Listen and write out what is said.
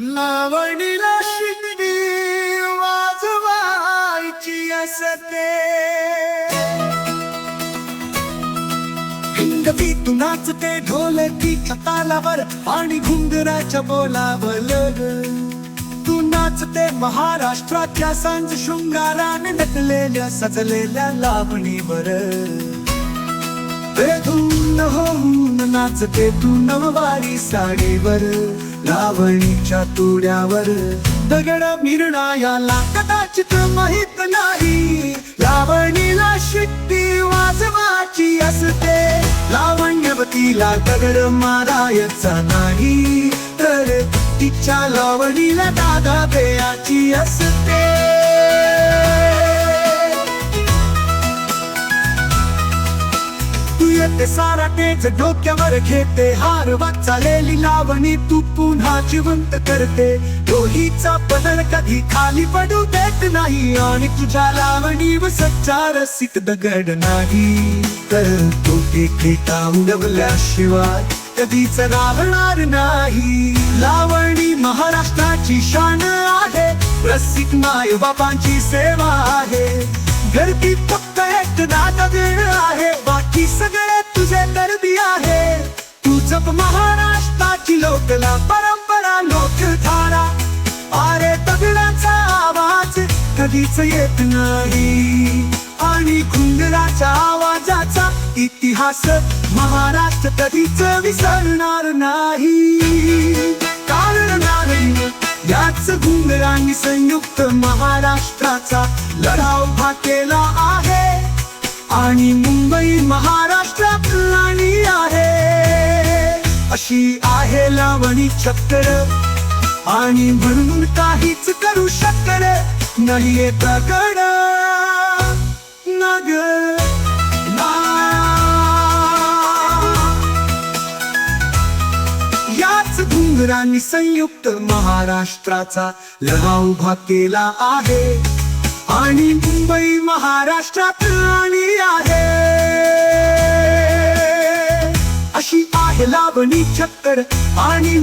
लावणीला शिकवी वाजवायची असते. हिंदवी नाचते ढोलकी तालावर आणि घुंगराच्या बोलावलं तू नाचते महाराष्ट्राच्या सांज शृंगाराने नटलेल्या सजलेल्या लावणीवर. धून होऊन नाचते तू नववारी साडीवर. लावणीच्या तुड्यावर दगड मिरणा याला कदाचित माहीत नाही. लावणीला शिट्टी वाजवाची असते. लावण्यवतीला दगड मारायचा नाही. तर तिच्या लावणीला दादा द्यायची असते. ते सारा तेच डोक्यावर घेते. हार वाट चालेली लावणी तू पुन्हा जिवंत करते. डोहीचा पदर कधी खाली पडू देत नाही. आणि तुझ्या लावणी व सच्चा रसिक दगड नाही. तर तो देखील उडवल्याशिवाय कधीच राहणार नाही. लावणी महाराष्ट्राची शान आहे. रसिक माय बापांची सेवा आहे. गर्दी फक्त एक दादा आहे. बाकी सगळे महाराष्ट्राची लोकला परंपरा लोकधारा. आरे दगडाचा आवाज कधीच येत नाही. आणि घुंगराच्या आवाजाचा इतिहास महाराष्ट्र कधीच विसरणार नाही. कारण याच घुंगरांनी संयुक्त महाराष्ट्राचा लढा उभा केला आहे. आणि मुंबई महाराष्ट्र अशी आहे लावणी चक्कर आणि म्हणून काहीच करू शकत नाही दगड नग याच घुंगरांनी संयुक्त महाराष्ट्राचा लढा उभा केला आहे. आणि मुंबई महाराष्ट्रात राणी आहे. आहे लावणी चक्कर आणि